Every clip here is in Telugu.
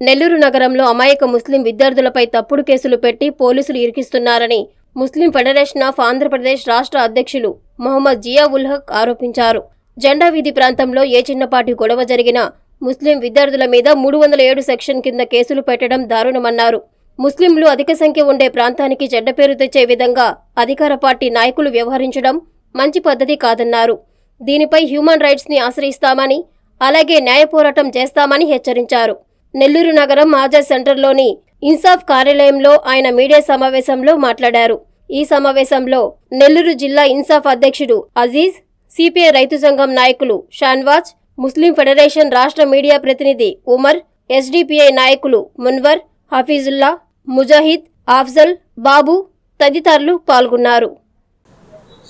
నెల్లూరు నగరంలో అమాయక ముస్లిం విద్యార్థులపై తప్పుడు కేసులు పెట్టి పోలీసులు ఇరికిస్తున్నారని ముస్లిం ఫెడరేషన్ ఆఫ్ ఆంధ్రప్రదేశ్ రాష్ట్ర అధ్యక్షులు మొహమ్మద్ జియా ఉల్ హక్ ఆరోపించారు. జెండా వీధి ప్రాంతంలో ఏ చిన్నపాటి గొడవ జరిగినా ముస్లిం విద్యార్థుల మీద మూడు వందల ఏడు సెక్షన్ కింద కేసులు పెట్టడం దారుణమన్నారు. ముస్లింలు అధిక సంఖ్య ఉండే ప్రాంతానికి చెడ్డ పేరు తెచ్చే విధంగా అధికార పార్టీ నాయకులు వ్యవహరించడం మంచి పద్ధతి కాదన్నారు. దీనిపై హ్యూమన్ రైట్స్ని ఆశ్రయిస్తామని అలాగే న్యాయ పోరాటం చేస్తామని హెచ్చరించారు. నెల్లూరు నగరం మాజా సెంటర్లోని ఇన్సాఫ్ కార్యాలయంలో ఆయన మీడియా సమావేశంలో మాట్లాడారు. ఈ సమావేశంలో నెల్లూరు జిల్లా ఇన్సాఫ్ అధ్యక్షుడు అజీజ్ సిపిఐ రైతు సంఘం నాయకులు షాన్వాజ్ ముస్లిం ఫెడరేషన్ రాష్ట్ర మీడియా ప్రతినిధి ఉమర్ ఎస్డిపిఐ నాయకులు మున్వర్ హఫీజుల్లా ముజాహిద్ ఆఫ్జల్ బాబు తదితరులు పాల్గొన్నారు.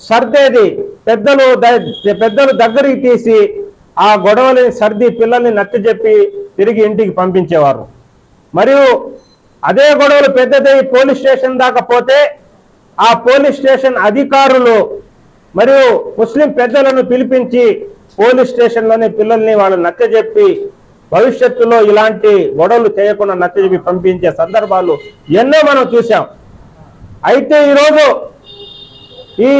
సర్దేది పెద్దలు పెద్దలు దగ్గరికి తీసి ఆ గొడవని సర్ది పిల్లల్ని నచ్చజెప్పి తిరిగి ఇంటికి పంపించేవారు. మరియు అదే గొడవలు పెద్దదై పోలీస్ స్టేషన్ దాకా పోతే ఆ పోలీస్ స్టేషన్ అధికారులు మరియు ముస్లిం పెద్దలను పిలిపించి పోలీస్ స్టేషన్లోనే పిల్లల్ని వాళ్ళు నచ్చజెప్పి భవిష్యత్తులో ఇలాంటి గొడవలు చేయకుండా నచ్చజెప్పి పంపించే సందర్భాలు ఎన్నో మనం చూసాం అయితే ఈరోజు ఈ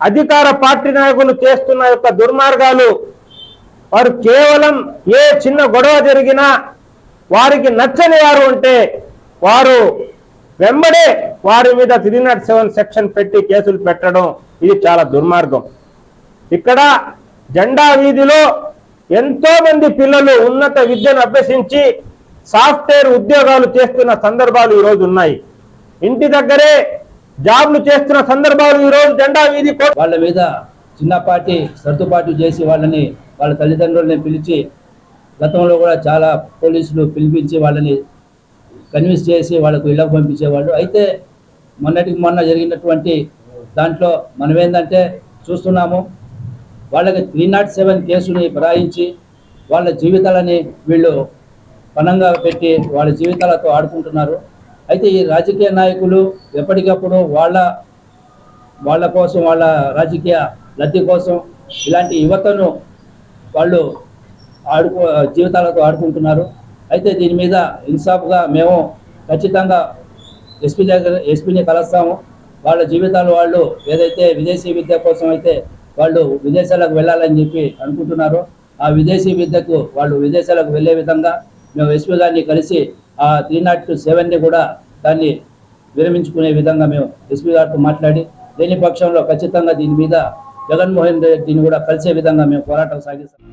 అధికార పార్టీ నాయకులు చేస్తున్న యొక్క దుర్మార్గాలు వారు కేవలం ఏ చిన్న గొడవ జరిగినా వారికి నచ్చని వారు ఉంటే వారు వెంబడే వారి మీద త్రీ నాట్ సెవెన్ సెక్షన్ పెట్టి కేసులు పెట్టడం ఇది చాలా దుర్మార్గం. ఇక్కడ జెండా వీధిలో ఎంతో మంది పిల్లలు ఉన్నత విద్యను అభ్యసించి సాఫ్ట్వేర్ ఉద్యోగాలు చేస్తున్న సందర్భాలు ఈరోజు ఉన్నాయి. ఇంటి దగ్గరే జాబ్లు చేస్తున్న సందర్భాలు ఈరోజు జెండా వీధి కో- వాళ్ళ మీద చిన్నపాటి సర్దుబాటు చేసి వాళ్ళని వాళ్ళ తల్లిదండ్రులని పిలిచి గతంలో కూడా చాలా పోలీసులు పిలిపించి వాళ్ళని కన్విన్స్ చేసి వాళ్ళకు ఇళ్ళకు పంపించేవాళ్ళు. అయితే మొన్నటికి మొన్న జరిగినటువంటి దాంట్లో మనం ఏంటంటే చూస్తున్నాము వాళ్ళకి త్రీ నాట్ సెవెన్ కేసుని బరాయించి వాళ్ళ జీవితాలని వీళ్ళు పనంగా పెట్టి వాళ్ళ జీవితాలతో ఆడుకుంటున్నారు. అయితే ఈ రాజకీయ నాయకులు ఎప్పటికప్పుడు వాళ్ళ వాళ్ళ కోసం వాళ్ళ రాజకీయ లబ్ధి కోసం ఇలాంటి యువతను వాళ్ళు ఆడుకో జీవితాలతో ఆడుకుంటున్నారు. అయితే దీని మీద ఇన్సాఫ్గా మేము ఖచ్చితంగా ఎస్పీ దగ్గర ఎస్పీని కలుస్తాము. వాళ్ళ జీవితాలు వాళ్ళు ఏదైతే విదేశీ విద్య కోసం అయితే వాళ్ళు విదేశాలకు వెళ్ళాలని చెప్పి అనుకుంటున్నారో. ఆ విదేశీ విద్యకు వాళ్ళు విదేశాలకు వెళ్ళే విధంగా మేము ఎస్పీ గారిని కలిసి ఆ త్రీ నాట్ సెవెన్ని కూడా దాన్ని విరమించుకునే విధంగా మేము ఎస్పీ గారితో మాట్లాడి లేని పక్షంలో ఖచ్చితంగా దీని మీద జగన్మోహన్ రెడ్డిని కూడా కలిసే విధంగా మేము పోరాటం సాగిస్తాం